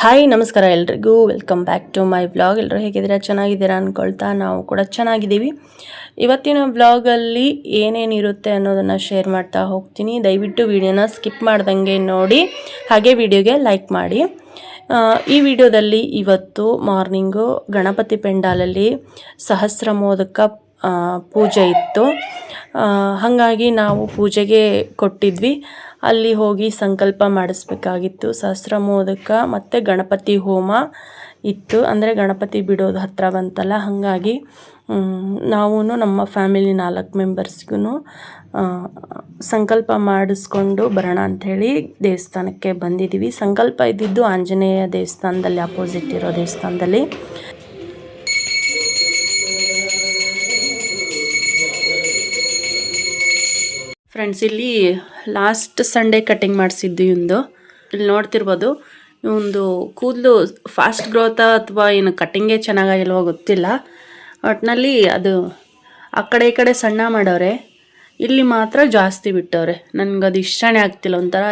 Hi ನಮಸ್ಕಾರ ಎಲ್ರಿಗೂ. Welcome back to my vlog ಎಲ್ಲರೂ ಹೇಗಿದ್ದೀರಾ? ಚೆನ್ನಾಗಿದ್ದೀರಾ ಅಂದ್ಕೊಳ್ತಾ ನಾವು ಕೂಡ ಚೆನ್ನಾಗಿದ್ದೀವಿ. ಇವತ್ತಿನ ವ್ಲಾಗಲ್ಲಿ ಏನೇನಿರುತ್ತೆ ಅನ್ನೋದನ್ನು ಶೇರ್ ಮಾಡ್ತಾ ಹೋಗ್ತೀನಿ. ದಯವಿಟ್ಟು ವಿಡಿಯೋನ ಸ್ಕಿಪ್ ಮಾಡ್ದಂಗೆ ನೋಡಿ. ಹಾಗೆ ವಿಡಿಯೋಗೆ ಲೈಕ್ ಮಾಡಿ. ಈ ವಿಡಿಯೋದಲ್ಲಿ ಇವತ್ತು ಮಾರ್ನಿಂಗು ಗಣಪತಿ ಪೆಂಡಾಲಲ್ಲಿ ಸಹಸ್ರ ಮೋದಕ ಪೂಜೆ ಇತ್ತು. ಹಾಗಾಗಿ ನಾವು ಪೂಜೆಗೆ ಕೊಟ್ಟಿದ್ವಿ. ಅಲ್ಲಿ ಹೋಗಿ ಸಂಕಲ್ಪ ಮಾಡಿಸ್ಬೇಕಾಗಿತ್ತು. ಸಹಸ್ರ ಮೋದಕ ಮತ್ತು ಗಣಪತಿ ಹೋಮ ಇತ್ತು. ಅಂದರೆ ಗಣಪತಿ ಬಿಡೋದು ಹತ್ತಿರ ಬಂತಲ್ಲ ಹಾಗಾಗಿ ನಾವೂ ನಮ್ಮ ಫ್ಯಾಮಿಲಿ ನಾಲ್ಕು ಮೆಂಬರ್ಸ್ಗೂ ಸಂಕಲ್ಪ ಮಾಡಿಸ್ಕೊಂಡು ಬರೋಣ ಅಂಥೇಳಿ ದೇವಸ್ಥಾನಕ್ಕೆ ಬಂದಿದ್ದೀವಿ. ಸಂಕಲ್ಪ ಇದ್ದಿದ್ದು ಆಂಜನೇಯ ದೇವಸ್ಥಾನದಲ್ಲಿ, ಅಪೋಸಿಟ್ ಇರೋ ದೇವಸ್ಥಾನದಲ್ಲಿ. ಫ್ರೆಂಡ್ಸ್ ಇಲ್ಲಿ ಲಾಸ್ಟ್ ಸಂಡೇ ಕಟಿಂಗ್ ಮಾಡಿಸಿದ್ದು ಇಂದು. ಇಲ್ಲಿ ನೋಡ್ತಿರ್ಬೋದು ಒಂದು ಕೂದಲು ಫಾಸ್ಟ್ ಗ್ರೋತ ಅಥವಾ ಏನು ಕಟ್ಟಿಂಗೇ ಚೆನ್ನಾಗಾಗಿಲ್ವೋ ಗೊತ್ತಿಲ್ಲ. ಒಟ್ಟಿನಲ್ಲಿ ಅದು ಆ ಕಡೆ ಈ ಕಡೆ ಸಣ್ಣ ಮಾಡೋರೆ, ಇಲ್ಲಿ ಮಾತ್ರ ಜಾಸ್ತಿ ಬಿಟ್ಟವ್ರೆ. ನನಗೆ ಅದು ಇಷ್ಟನೇ ಆಗ್ತಿಲ್ಲ. ಒಂಥರ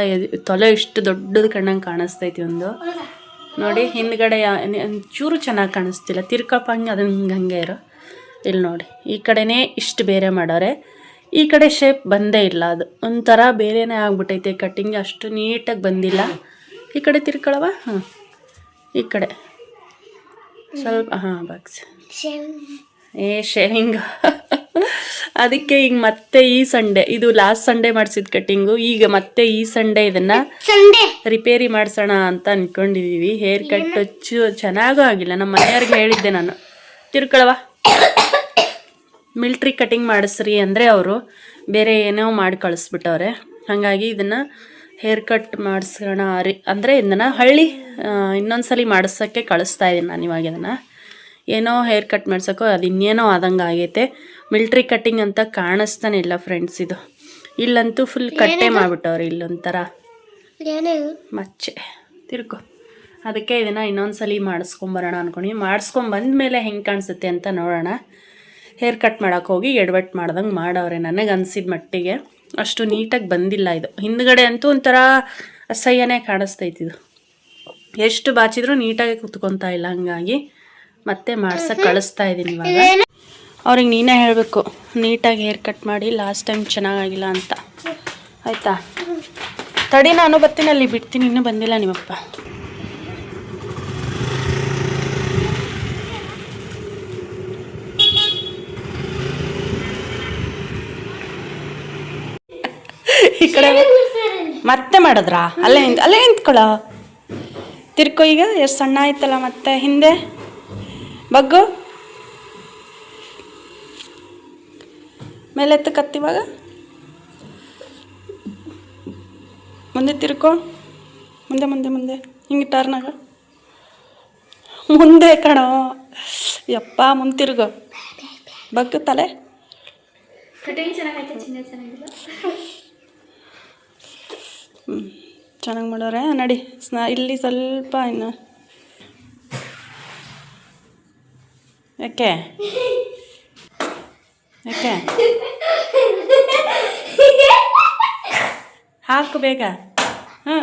ತೊಲೆ ಇಷ್ಟು ದೊಡ್ಡದು ಕಣ್ಣಂಗೆ ಕಾಣಿಸ್ತೈತಿ ಒಂದು ನೋಡಿ, ಹಿಂದ್ಗಡೆ ಚೂರು ಚೆನ್ನಾಗಿ ಕಾಣಿಸ್ತಿಲ್ಲ. ತಿರ್ಕಪ್ಪ ಹಂಗೆ ಅದನ್ನ ಹಿಂಗೆ ಇರೋ. ಇಲ್ಲಿ ನೋಡಿ, ಈ ಕಡೆನೇ ಇಷ್ಟು ಬೇರೆ ಮಾಡವ್ರೆ ಈ ಕಡೆ ಶೇಪ್ ಬಂದೇ ಇಲ್ಲ ಅದು. ಒಂಥರ ಬೇರೆನೇ ಆಗ್ಬಿಟ್ಟೈತೆ ಕಟ್ಟಿಂಗ್ ಅಷ್ಟು ನೀಟಾಗಿ ಬಂದಿಲ್ಲ. ಈ ಕಡೆ ತಿರ್ಕೊಳವ ಹಾಂ ಈ ಕಡೆ. ಸ್ವಲ್ಪ ಹಾಂ ಬಾಕ್ಸ್ ಏ ಶೇವಿಂಗ್. ಅದಕ್ಕೆ ಈಗ ಮತ್ತೆ ಈ ಸಂಡೆ ಇದು ಲಾಸ್ಟ್ ಸಂಡೆ ಮಾಡಿಸಿದ ಕಟ್ಟಿಂಗು ಈಗ ಮತ್ತೆ ಈ ಸಂಡೆ ಇದನ್ನ ರಿಪೇರಿ ಮಾಡಿಸೋಣ ಅಂತ ಅನ್ಕೊಂಡಿದೀವಿ. ಹೇರ್ ಕಟ್ ಹಚ್ಚು ಚೆನ್ನಾಗೂ ಆಗಿಲ್ಲ. ನಮ್ಮ ಮನೆಯವ್ರಿಗೆ ಹೇಳಿದ್ದೆ ನಾನು. ತಿರ್ಕೊಳವ ಮಿಲ್ಟ್ರಿ ಕಟಿಂಗ್ ಮಾಡಿಸ್ರಿ ಅಂದರೆ ಅವರು ಬೇರೆ ಏನೋ ಮಾಡಿ ಕಳಿಸ್ಬಿಟ್ಟವ್ರೆ. ಹಾಗಾಗಿ ಇದನ್ನು ಹೇರ್ ಕಟ್ ಮಾಡಿಸೋಣ ರಿ. ಅಂದರೆ ಇದನ್ನು ಹಳ್ಳಿ ಇನ್ನೊಂದ್ಸಲಿ ಮಾಡಿಸೋಕ್ಕೆ ಕಳಿಸ್ತಾ ಇದ್ದೀನಿ ನಾನು ಇವಾಗ ಇದನ್ನು. ಏನೋ ಹೇರ್ ಕಟ್ ಮಾಡ್ಸೋಕ್ಕೋ ಅದು ಇನ್ನೇನೋ ಆದಂಗೆ ಆಗೈತೆ. ಮಿಲ್ಟ್ರಿ ಕಟ್ಟಿಂಗ್ ಅಂತ ಕಾಣಿಸ್ತಾನೆ ಇಲ್ಲ ಫ್ರೆಂಡ್ಸ್ ಇದು. ಇಲ್ಲಂತೂ ಫುಲ್ ಕಟ್ಟೆ ಮಾಡಿಬಿಟ್ಟವ್ರಿ ಇಲ್ಲೊಂಥರ. ಮಚ್ಚೆ. ತಿರ್ಕೊ ಅದಕ್ಕೆ ಇದನ್ನು ಇನ್ನೊಂದ್ಸಲಿ ಮಾಡಿಸ್ಕೊಂಬರೋಣ ಅನ್ಕೊಂಡು. ಮಾಡಿಸ್ಕೊಂಬಂದ್ಮೇಲೆ ಹೆಂಗೆ ಕಾಣಿಸುತ್ತೆ ಅಂತ ನೋಡೋಣ. ಹೇರ್ ಕಟ್ ಮಾಡೋಕೆ ಹೋಗಿ ಎಡವಟ್ಟು ಮಾಡ್ದಂಗೆ ಮಾಡವ್ರೆ. ನನಗೆ ಅನ್ಸಿದ ಮಟ್ಟಿಗೆ ಅಷ್ಟು ನೀಟಾಗಿ ಬಂದಿಲ್ಲ ಇದು. ಹಿಂದ್ಗಡೆ ಅಂತೂ ಒಂಥರ ಅಸಹ್ಯನೇ ಕಾಣಿಸ್ತೈತಿದು ಎಷ್ಟು ಬಾಚಿದ್ರು ನೀಟಾಗಿ ಕುತ್ಕೊತಾ ಇಲ್ಲ ಹಂಗಾಗಿ ಮತ್ತೆ ಮಾಡ್ಸಕ್ಕೆ ಕಳಿಸ್ತಾ ಇದ್ದೀನಿ ಇವಾಗ. ಅವ್ರಿಗೆ ನೀನೇ ಹೇಳಬೇಕು ನೀಟಾಗಿ ಹೇರ್ ಕಟ್ ಮಾಡಿ ಲಾಸ್ಟ್ ಟೈಮ್ ಚೆನ್ನಾಗಾಗಿಲ್ಲ ಅಂತ. ಆಯಿತಾ? ತಡಿ ನಾನು ಬರ್ತೀನಿ ಅಲ್ಲಿ ಬಿಡ್ತೀನಿ ಇನ್ನೂ ಬಂದಿಲ್ಲ ನಿಮ್ಮಪ್ಪ ಈ ಕಡೆ ಮತ್ತೆ ಮಾಡಿದ್ರಾ? ಅಲ್ಲೇ ನಿಂತ್ ಅಲ್ಲೇ ನಿಂತ್ಕೊಳ್ಳೋ ತಿರ್ಕೋ ಈಗ ಎಷ್ಟು ಸಣ್ಣ ಆಯ್ತಲ್ಲ ಮತ್ತೆ ಹಿಂದೆ? ಬಗ್ಗು? ಮೇಲೆ ಎತ್ತು ಕತ್ತಿವಾಗ ಮುಂದೆ ತಿರ್ಕೊ. ಮುಂದೆ ಮುಂದೆ ಮುಂದೆ. ಹಿಂಗೆ ಟರ್ನಾಗ ಮುಂದೆ ಕಣೋ. ಯಪ್ಪ ಮುಂದೆ ತಿರ್ಗೋ. ಬಗ್ಗು ತಲೆ. ಹ್ಞೂ ಚೆನ್ನಾಗಿ ಮಾಡೋರೆ? ನಡಿ, ಸ್ನಾ, ಇಲ್ಲಿ ಸ್ವಲ್ಪ ಇನ್ನು. ಯಾಕೆ? ಯಾಕೆ? ಹಾಕು ಬೇಗ. ಹ್ಞೂ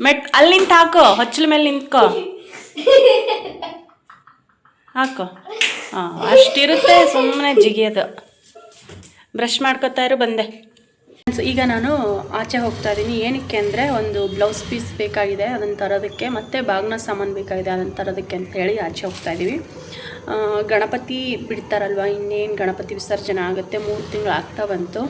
ಮೆಟ್, ಅಲ್ಲಿ ನಿಂತು ಹಾಕು, ಹೊಚ್ಚಲ ಮೇಲೆ ನಿಂತ್ಕೋ. ಹಾಕು. ಹಾಂ ಅಷ್ಟಿರುತ್ತೆ ಸುಮ್ಮನೆ ಜಿಗಿಯೋದು. ಬ್ರಷ್ ಮಾಡ್ಕೋತಾ ಇರು, ಬಂದೆ. Friends, ಈಗ ನಾನು ಆಚೆ ಹೋಗ್ತಾ ಇದ್ದೀನಿ ಏನಕ್ಕೆ ಅಂದರೆ ಒಂದು ಬ್ಲೌಸ್ ಪೀಸ್ ಬೇಕಾಗಿದೆ ಅದನ್ನು ತರೋದಕ್ಕೆ ಮತ್ತು ಬಾಗ್ನ ಸಾಮಾನು ಬೇಕಾಗಿದೆ ಅದನ್ನು ತರೋದಕ್ಕೆ ಅಂತ ಹೇಳಿ ಆಚೆ ಹೋಗ್ತಾ ಇದ್ದೀವಿ ಗಣಪತಿ ಬಿಡ್ತಾರಲ್ವ ಇನ್ನೇನು ಗಣಪತಿ ವಿಸರ್ಜನೆ ಆಗುತ್ತೆ ಮೂರು ತಿಂಗಳು ಆಗ್ತಾ ಬಂತು.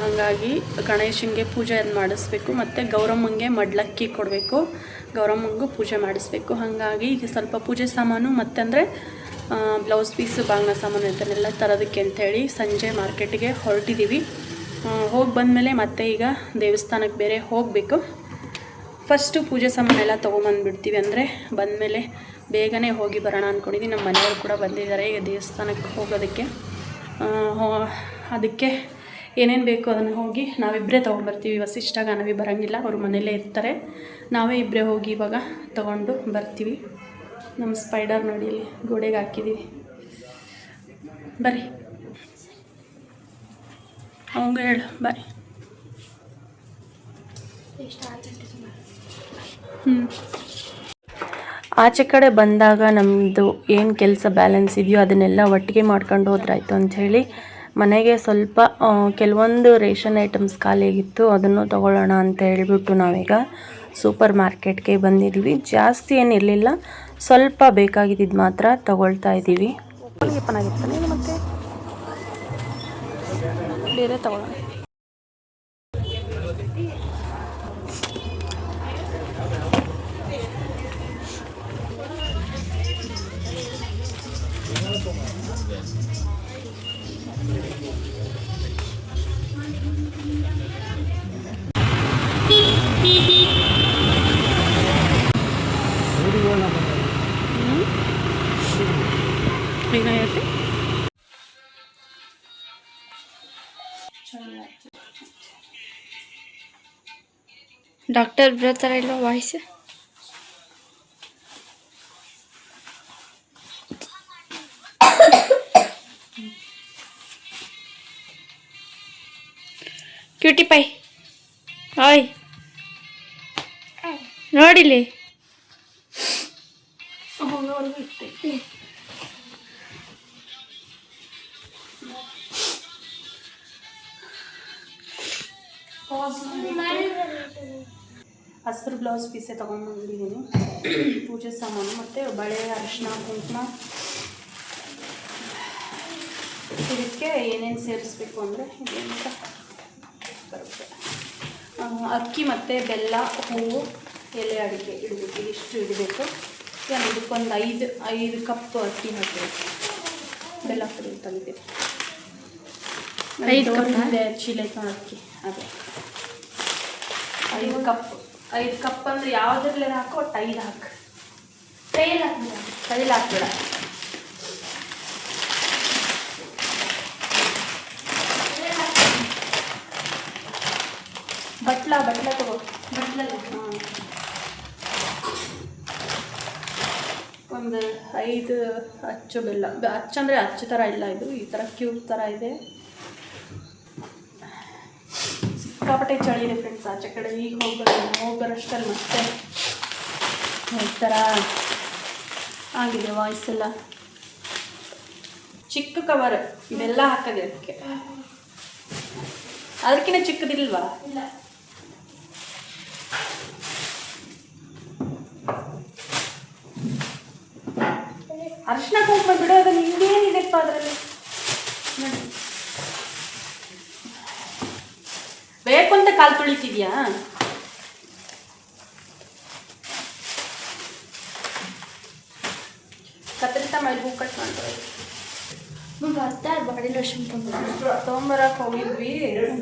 ಹಾಗಾಗಿ ಗಣೇಶನಿಗೆ ಪೂಜೆ ಮಾಡಿಸ್ಬೇಕು ಮತ್ತು ಗೌರಮ್ಮಂಗೆ ಮಡ್ಲಕ್ಕಿ ಕೊಡಬೇಕು. ಗೌರಮ್ಮಂಗೂ ಪೂಜೆ ಮಾಡಿಸ್ಬೇಕು. ಹಾಗಾಗಿ ಈಗ ಸ್ವಲ್ಪ ಪೂಜೆ ಸಾಮಾನು ಮತ್ತಂದರೆ ಬ್ಲೌಸ್ ಪೀಸು ಬಾಗ್ನ ಸಾಮಾನು ಇದನ್ನೆಲ್ಲ ತರೋದಕ್ಕೆ ಅಂತೇಳಿ ಸಂಜೆ ಮಾರ್ಕೆಟಿಗೆ ಹೊರಟಿದ್ದೀವಿ ಹೋಗಿ ಬಂದಮೇಲೆ ಮತ್ತೆ ಈಗ ದೇವಸ್ಥಾನಕ್ಕೆ ಬೇರೆ ಹೋಗಬೇಕು. ಫಸ್ಟು ಪೂಜೆ ಸಾಮಾನು ಎಲ್ಲ ತೊಗೊಂಬಂದ್ಬಿಡ್ತೀವಿ ಅಂದರೆ ಬಂದಮೇಲೆ ಬೇಗನೆ ಹೋಗಿ ಬರೋಣ ಅಂದ್ಕೊಂಡಿದ್ದೀನಿ ನಮ್ಮ ಮನೆಯವರು ಕೂಡ ಬಂದಿದ್ದಾರೆ ಈಗ ದೇವಸ್ಥಾನಕ್ಕೆ ಹೋಗೋದಕ್ಕೆ. ಅದಕ್ಕೆ ಏನೇನು ಬೇಕು ಅದನ್ನು ಹೋಗಿ ನಾವಿಬ್ಬರೇ ತೊಗೊಂಬರ್ತೀವಿ. ವಸಿಷ್ಠ ಗಾನವಿ ಬರೋಂಗಿಲ್ಲ. ಅವರು ಮನೇಲೇ ಇರ್ತಾರೆ. ನಾವೇ ಇಬ್ಬರೇ ಹೋಗಿ ಇವಾಗ ತೊಗೊಂಡು ಬರ್ತೀವಿ. ನಮ್ಮ ಸ್ಪೈಡರ್ ನೋಡಿ ಗೋಡೆಗೆ ಹಾಕಿದ್ದೀವಿ ಬರ್ರಿ. ಅವಂಗ ಹೇಳು ಬಾಯ್ ಹ್ಞೂ ಆಚೆ ಕಡೆ ಬಂದಾಗ ನಮ್ಮದು ಏನು ಕೆಲಸ ಬ್ಯಾಲೆನ್ಸ್ ಇದೆಯೋ ಅದನ್ನೆಲ್ಲ ಒಟ್ಟಿಗೆ ಮಾಡ್ಕೊಂಡು ಹೋದ್ರಾಯ್ತು ಅಂಥೇಳಿ ಮನೆಗೆ ಸ್ವಲ್ಪ ಕೆಲವೊಂದು ರೇಷನ್ ಐಟಮ್ಸ್ ಖಾಲಿಯಾಗಿತ್ತು ಅದನ್ನು ತಗೊಳ್ಳೋಣ ಅಂತ ಹೇಳಿಬಿಟ್ಟು ನಾವೀಗ ಸೂಪರ್ ಮಾರ್ಕೆಟ್ಗೆ ಬಂದಿದ್ದೀವಿ ಜಾಸ್ತಿ ಏನಿರಲಿಲ್ಲ ಸ್ವಲ್ಪ ಬೇಕಾಗಿದ್ದು ಮಾತ್ರ ತಗೊಳ್ತಾ ಇದ್ದೀವಿ ಬೇರೆ ತಗೊಳ್ಳೋಣ ಡಾಕ್ಟರ್ ಬರ್ತಾರ ಇಲ್ಲ ವಾಯ್ಸ್ ಕ್ಯೂಟಿ ಪೈ ಓಯ್ ನೋಡಿಲಿ ಪೀಸೇ ತೊಗೊಂಡು ಬಂದಿದ್ದೀನಿ ಪೂಜೆ ಸಾಮಾನು ಮತ್ತು ಬಳೆ ಅರಿಶಿನ ಕುಂಕುಮ. ಇದಕ್ಕೆ ಏನೇನು ಸೇರಿಸ್ಬೇಕು ಅಂದರೆ ಇದೇನಂತ ಬರುತ್ತೆ. ಅಕ್ಕಿ ಮತ್ತು ಬೆಲ್ಲ ಹೂವು ಎಲೆ ಅಡಿಕೆ ಇಡಬೇಕು ಇಷ್ಟು ಇಡಬೇಕು ಈಗ ಇದಕ್ಕೊಂದು ಐದು ಐದು ಕಪ್ ಅಕ್ಕಿ ಹಾಕಬೇಕು. ಬೆಲ್ಲ ಪುಡಿ ತಂದಿದೆ ಐದು ಕಪ್ ಚೀಲ ಅಕ್ಕಿ ಅದೇ. ಐದು ಕಪ್ ಐದು ಕಪ್ ಅಂದ್ರೆ ಯಾವುದ್ರಲ್ಲೇ ಹಾಕೋ, ಒಟ್ಟು ಐದು ಹಾಕು. ಕೈಯಲ್ಲಿ ಹಾಕ್ಬಿಡ, ಕೈಯಲ್ಲಿ ಹಾಕ್ಬೇಡ. ಬಟ್ಲ ಬಟ್ಲ ತಗೋ ಬಟ್ಲಲ್ಲಿ ಒಂದು ಐದು ಅಚ್ಚು ಬೆಲ್ಲ ಅಚ್ಚಂದ್ರೆ ಅಚ್ಚು ಥರ ಇಲ್ಲ ಇದು, ಈ ಥರ ಕ್ಯೂಬ್ ಥರ ಇದೆ. ಸಿಕ್ಕಾಪಟ್ಟೆ ಚಳಿ ಇದೆ ಫ್ರೆಂಡ್ಸ್ ಆಚೆ ಕಡೆ ಈಗ ಹೋಗ್ಬಾರ್ದು ಹೋಗ್ಬರೋಷ್ಟಲ್ಲಿ ಮತ್ತೆ ಈ ಥರ ಆಗಿದೆ ವಾಯ್ಸ್ ಎಲ್ಲ. ಚಿಕ್ಕ ಕವರ್ ಇದೆಲ್ಲ ಹಾಕದೆ ಅದಕ್ಕೆ. ಅದಕ್ಕಿಂತ ಚಿಕ್ಕದಿಲ್ವಾ? ಅರ್ಶಿನ ಕುಂಕುಮ ಬಿಡೋದು ನಿಂಗೇನಿದೆಪ್ಪ ಅದರಲ್ಲಿ ನೋಡಿ ಬೇಕು ಅಂತ ಕಾಲು ತುಳಿತಿದ್ಯಾ? ಕತ್ತರಿತ ಮೇಲೆ ಹೂ ಕಟ್ ಮಾಡ್ತಾರೆ ಬರ್ತಾರೆ ಬಾಡಿ ಲೋಷನ್ ತಂದು ತೊಗೊಂಬರಕ್ಕೆ ಹೋಗಿದ್ವಿ.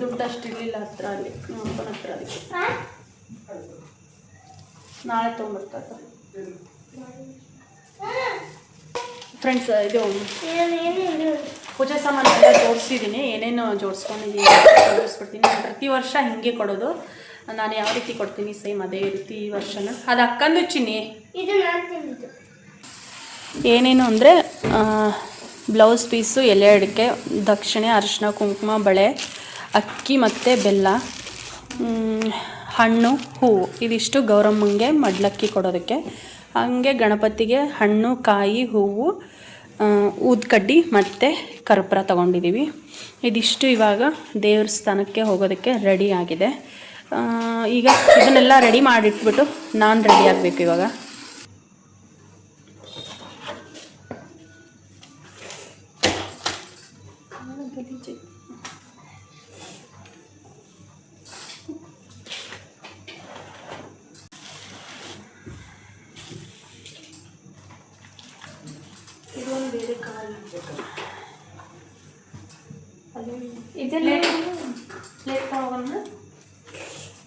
ದುಡ್ಡು ಅಷ್ಟು ಇರಲಿಲ್ಲ ಹತ್ರ ಅಲ್ಲಿ. ನಮ್ಮ ಹತ್ರ ಅದಕ್ಕೆ ನಾಳೆ ತೊಗೊಂಬರ್ತಾರ ಫ್ರೆಂಡ್ಸ್ ಇದು. ಪೂಜೆ ಸಾಮಾನು ಎಲ್ಲ ಜೋಡಿಸಿದ್ದೀನಿ ಏನೇನು ಜೋಡಿಸ್ಕೊಂಡಿದ್ದೀನಿ ಜೋಡಿಸ್ಬಿಡ್ತೀನಿ. ನಾನು ಪ್ರತಿ ವರ್ಷ ಹಿಂಗೆ ಕೊಡೋದು. ನಾನು ಯಾವ ರೀತಿ ಕೊಡ್ತೀನಿ ಸೇಮ್ ಅದೇ ರೀತಿ ಈ ವರ್ಷನ. ಅದು ಅಕ್ಕಂದು ಚಿನ್ನಿ ಏನೇನು ಅಂದರೆ ಬ್ಲೌಸ್ ಪೀಸು ಎಲೆ ಅಡಿಕೆ ದಕ್ಷಿಣೆ ಅರಿಶಿನ ಕುಂಕುಮ ಬಳೆ ಅಕ್ಕಿ ಮತ್ತು ಬೆಲ್ಲ ಹಣ್ಣು ಹೂವು. ಇದಿಷ್ಟು ಗೌರಮ್ಮಂಗೆ ಮಡ್ಲಕ್ಕಿ ಕೊಡೋದಕ್ಕೆ. ಹಾಗೆ ಗಣಪತಿಗೆ ಹಣ್ಣು ಕಾಯಿ ಹೂವು ಊದ್ಕಡ್ಡಿ ಮತ್ತು ಕರ್ಪೂರ ತೊಗೊಂಡಿದ್ದೀವಿ ಇದಿಷ್ಟು ಇವಾಗ ದೇವ್ರ ಸ್ಥಾನಕ್ಕೆ ಹೋಗೋದಕ್ಕೆ ರೆಡಿ ಆಗಿದೆ. ಈಗ ಇದನ್ನೆಲ್ಲ ರೆಡಿ ಮಾಡಿಟ್ಬಿಟ್ಟು ನಾನು ರೆಡಿ ಆಗಬೇಕು ಇವಾಗ. ಇದೊಂದು ಬೇರೆ ಕಾಲು ಇದೆಲ್ಲ ಪ್ಲೇಟ್ ತಗೋಣ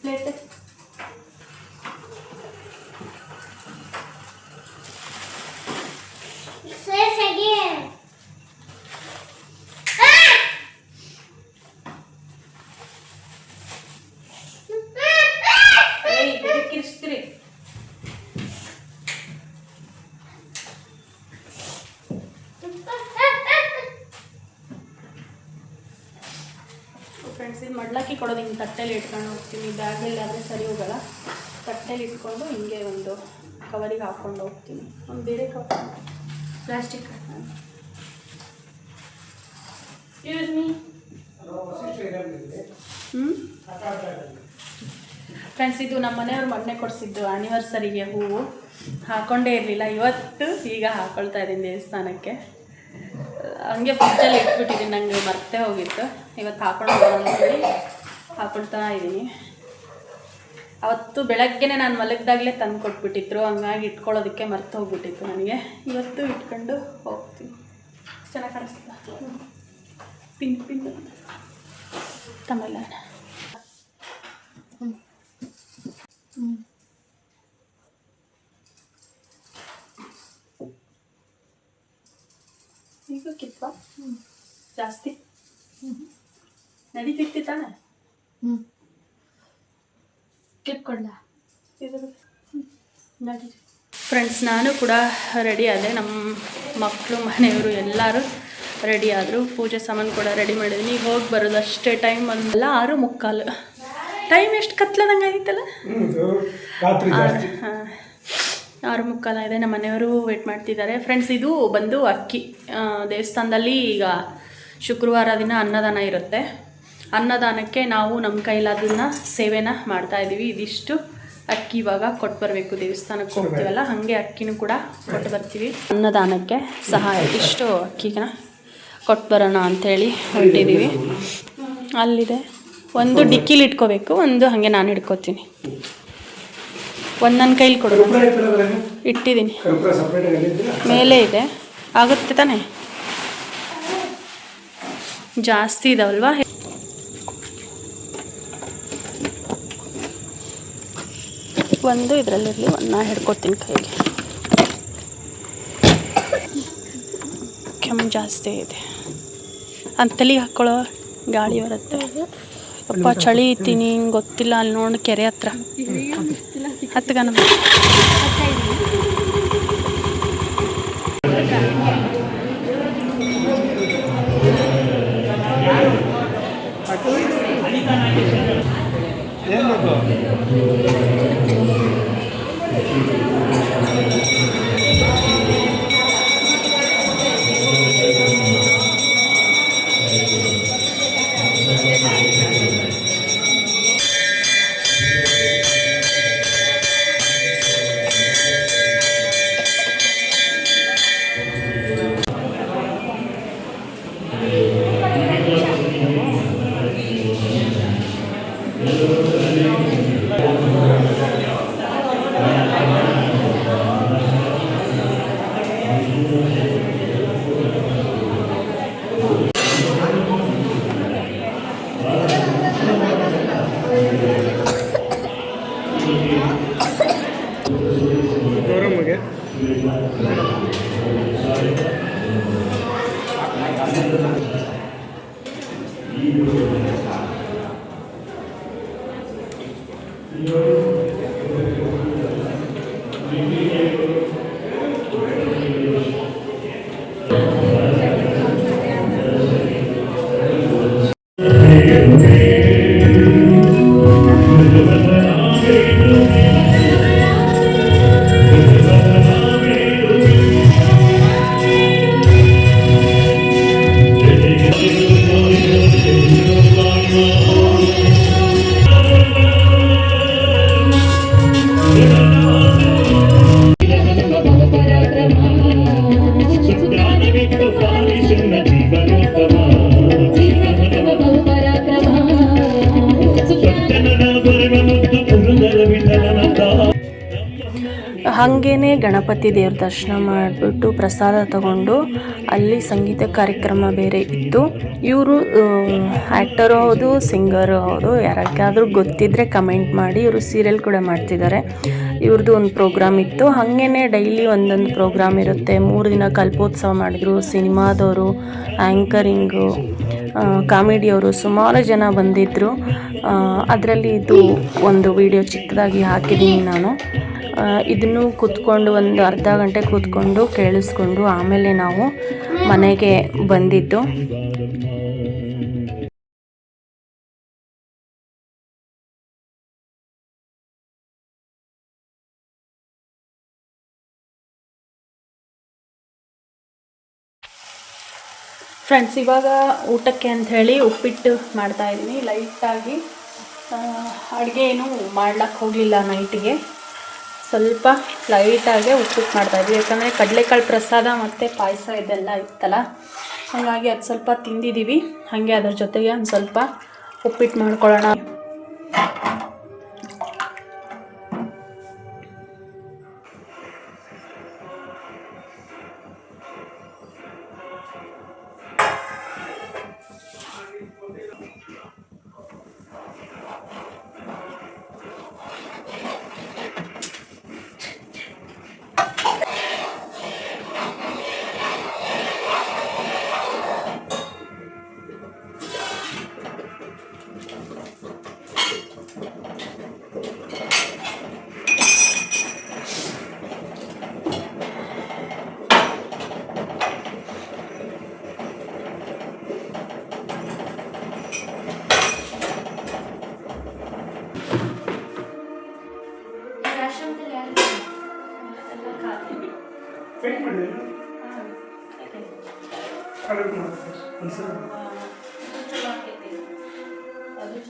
ಪ್ಲೇಟ್ ಫ್ರೆಂಡ್ಸ್ ಇದು ಮಡ್ಲಕ್ಕಿ ಕೊಡೋದು ಹಿಂಗೆ ತಟ್ಟೆಲಿ ಇಟ್ಕೊಂಡು ಹೋಗ್ತೀನಿ. ಬ್ಯಾಗಲ್ಲಿ ಆದರೆ ಸರಿ ಹೋಗಲ್ಲ. ತಟ್ಟೆಲಿ ಇಟ್ಕೊಂಡು ಹಿಂಗೆ ಒಂದು ಕವರಿಗೆ ಹಾಕ್ಕೊಂಡು ಹೋಗ್ತೀನಿ. ಒಂದು ಬೇರೆ ಕವರ್ ಪ್ಲಾಸ್ಟಿಕ್. ಹ್ಞೂ ಫ್ರೆಂಡ್ಸ್ ಇದು ನಮ್ಮ ಮನೆಯವ್ರು ಮೊನ್ನೆ ಕೊಡಿಸಿದ್ದು ಆ್ಯನಿವರ್ಸರಿಗೆ ಹೂವು. ಹಾಕ್ಕೊಂಡೇ ಇರಲಿಲ್ಲ. ಇವತ್ತು ಈಗ ಹಾಕ್ಕೊಳ್ತಾ ಇದ್ದೀನಿ ದೇವಸ್ಥಾನಕ್ಕೆ. ಹಂಗೆ ಫ್ರಿಜ್ಜಲ್ಲಿ ಇಟ್ಬಿಟ್ಟಿದ್ದೀನಿ ನನಗೆ ಮರ್ತೇ ಹೋಗಿತ್ತು. ಇವತ್ತು ಹಾಕೊಂಡು ಅಂತೇಳಿ ಹಾಕೊಳ್ತಾ ಇದ್ದೀನಿ ಅವತ್ತು ಬೆಳಗ್ಗೆನೆ ನಾನು ಮಲಗಿದಾಗಲೇ ತಂದು ಕೊಟ್ಬಿಟ್ಟಿದ್ರು, ಹಂಗಾಗಿ ಇಟ್ಕೊಳ್ಳೋದಕ್ಕೆ ಮರ್ತು ಹೋಗ್ಬಿಟ್ಟಿತ್ತು ನನಗೆ. ಇವತ್ತು ಇಟ್ಕೊಂಡು ಹೋಗ್ತೀನಿ. ಚೆನ್ನಾಗಿ ಕಾಣಿಸ್ತಾ? Pin pin. ತಮಿಳ ಈಗ ಕಿತ್ವ ಜಾಸ್ತಿ? ನಡೀತಿರ್ತಿ ತಾನೆ? ಹ್ಞೂ ಕ್ಲಿಪ್ ಕೊಡ್ಲಾ? ಫ್ರೆಂಡ್ಸ್ ನಾನು ಕೂಡ ರೆಡಿ ಆದೆ. ನಮ್ಮ ಮಕ್ಕಳು ಮನೆಯವರು ಎಲ್ಲರೂ ರೆಡಿ ಆದರು. ಪೂಜೆ ಸಾಮಾನು ಕೂಡ ರೆಡಿ ಮಾಡಿದ್ದೀನಿ ಈಗ ಹೋಗಿ ಬರೋದು ಅಷ್ಟೇ ಟೈಮ್ ಒಂದಲ್ಲ ಆರು ಮುಕ್ಕಾಲು. ಟೈಮ್ ಎಷ್ಟು ಕತ್ಲದಂಗೆ ಆಗಿತ್ತಲ್ಲ ಜಾಸ್ತಿ. ಹಾಂ. ಆರು ಮುಕ್ಕಾಲ ಇದೆ, ನಮ್ಮ ಮನೆಯವರು ವೇಟ್ ಮಾಡ್ತಿದ್ದಾರೆ. ಫ್ರೆಂಡ್ಸ್ ಇದು ಬಂದು ಅಕ್ಕಿ. ದೇವಸ್ಥಾನದಲ್ಲಿ ಈಗ ಶುಕ್ರವಾರ ದಿನ ಅನ್ನದಾನ ಇರುತ್ತೆ. ಅನ್ನದಾನಕ್ಕೆ ನಾವು ನಮ್ಮ ಕೈಲಾದನ್ನ ಸೇವೆನ ಮಾಡ್ತಾ ಇದ್ದೀವಿ ಇದಿಷ್ಟು ಅಕ್ಕಿ ಇವಾಗ ಕೊಟ್ಟು ಬರಬೇಕು. ದೇವಸ್ಥಾನಕ್ಕೆ ಹೋಗ್ತೀವಲ್ಲ, ಹಾಗೆ ಅಕ್ಕಿನೂ ಕೂಡ ಕೊಟ್ಟು ಬರ್ತೀವಿ. ಅನ್ನದಾನಕ್ಕೆ ಸಹಾಯ ಇಷ್ಟು ಅಕ್ಕಿನ ಕೊಟ್ಟು ಬರೋಣ ಅಂಥೇಳಿ ಹೊರಟಿದ್ದೀವಿ. ಅಲ್ಲಿದೆ. ಒಂದು ಡಿಕ್ಕಿಲಿ ಇಟ್ಕೋಬೇಕು, ಒಂದು ಹಾಗೆ ನಾನು ಇಟ್ಕೋತೀನಿ ಒಂದು ನನ್ನ ಕೈಲಿ ಕೊಡು? ಇಟ್ಟಿದ್ದೀನಿ ಮೇಲೆ ಇದೆ. ಆಗುತ್ತೆ ತಾನೇ? ಜಾಸ್ತಿ ಇದಾವಲ್ವಾ? ಒಂದು ಇದರಲ್ಲಿರಲಿ ಒಂದು ನಾ ಹಿಡ್ಕೊತೀನಿ ಕೈಗೆ. ಕೆಮ್ಮು ಜಾಸ್ತಿ ಇದೆ. ಅಂತ ತಲೆಗೆ ಹಾಕ್ಕೊಳ್ಳೋ ಗಾಳಿ ಬರುತ್ತೆ. ಅಪ್ಪ ಚಳಿ ಇತ್ತೀನಿ ಗೊತ್ತಿಲ್ಲ ಅಲ್ಲಿ ನೋಡಿ ಕೆರೆ ಹತ್ರ. ಹತ್ಗ ನಮ್ಮ ಏನು ಹಾಗೇನೆ ಗಣಪತಿ ದೇವ್ರ ದರ್ಶನ ಮಾಡಿಬಿಟ್ಟು ಪ್ರಸಾದ ತಗೊಂಡು ಅಲ್ಲಿ ಸಂಗೀತ ಕಾರ್ಯಕ್ರಮ ಬೇರೆ ಇತ್ತು. ಇವರು ಆ್ಯಕ್ಟರು ಹೌದು ಸಿಂಗರು ಹೌದು ಯಾರಕ್ಕಾದರೂ ಗೊತ್ತಿದ್ದರೆ ಕಮೆಂಟ್ ಮಾಡಿ ಇವರು ಸೀರಿಯಲ್ ಕೂಡ ಮಾಡ್ತಿದ್ದಾರೆ. ಇವ್ರದ್ದು ಒಂದು ಪ್ರೋಗ್ರಾಮ್ ಇತ್ತು. ಹಾಗೇನೆ ಡೈಲಿ ಒಂದೊಂದು ಪ್ರೋಗ್ರಾಮ್ ಇರುತ್ತೆ. ಮೂರು ದಿನ ಕಲ್ಪೋತ್ಸವ ಮಾಡಿದ್ರು. ಸಿನಿಮಾದವರು ಆ್ಯಂಕರಿಂಗು ಕಾಮಿಡಿಯವರು ಸುಮಾರು ಜನ ಬಂದಿದ್ದರು ಅದರಲ್ಲಿ ಇದು ಒಂದು ವಿಡಿಯೋ ಚಿಕ್ಕದಾಗಿ ಹಾಕಿದ್ದೀನಿ ನಾನು. ಇದನ್ನು ಕೂತ್ಕೊಂಡು ಒಂದು ಅರ್ಧ ಗಂಟೆ ಕೂತ್ಕೊಂಡು ಕೇಳಿಸ್ಕೊಂಡು ಆಮೇಲೆ ನಾವು ಮನೆಗೆ ಬಂದಿದ್ದು. ಫ್ರೆಂಡ್ಸ್ ಇವಾಗ ಊಟಕ್ಕೆ ಅಂಥೇಳಿ ಉಪ್ಪಿಟ್ಟು ಮಾಡ್ತಾ ಇದ್ದೀನಿ. ಲೈಟಾಗಿ ಅಡುಗೆ ಏನು ಮಾಡ್ಲಿಕ್ಕೆ ಹೋಗಲಿಲ್ಲ ನೈಟಿಗೆ. ಸ್ವಲ್ಪ ಲೈಟಾಗೆ ಉಪ್ಪಿಟ್ಟು ಮಾಡ್ತಾಯಿದ್ವಿ ಯಾಕಂದರೆ ಕಡಲೆಕಾಳು ಪ್ರಸಾದ ಮತ್ತು ಪಾಯಸ ಇದೆಲ್ಲ ಇತ್ತಲ್ಲ, ಹಾಗಾಗಿ ಅದು ಸ್ವಲ್ಪ ತಿಂದಿದ್ದೀವಿ ಹಾಗೆ ಅದ್ರ ಜೊತೆಗೆ ಒಂದು ಸ್ವಲ್ಪ ಉಪ್ಪಿಟ್ಟು ಮಾಡ್ಕೊಳ್ಳೋಣ.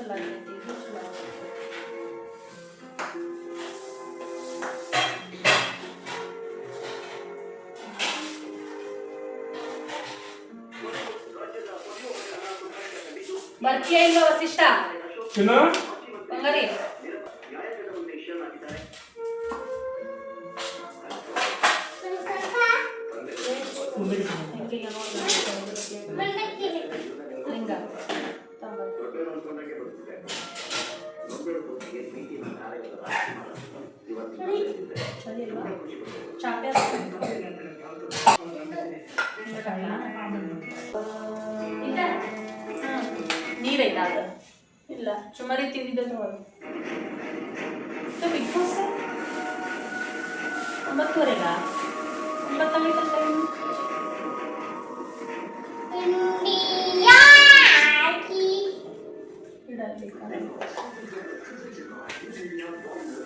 ಅದು ಚಲೋ ಆಗೈತಿ ಇದು ಚಳಿ ಅಲ್ವಾ? ಚಾಪೆ ನೀರೈತಾ ಅದು ಇಲ್ಲ ಸುಮಾರಿ ತಿಂದಿದ್ದೆ ತಗೊಳ್ಳಿ ಬಿಗ್ ಬಾಸ್ ಒಂಬತ್ತುವರೆಗ ಒಂಬತ್ತಾಗೈತೆ ಟೈಮ್ ಇಡಬೇಕಾದ್ರೆ Thank you.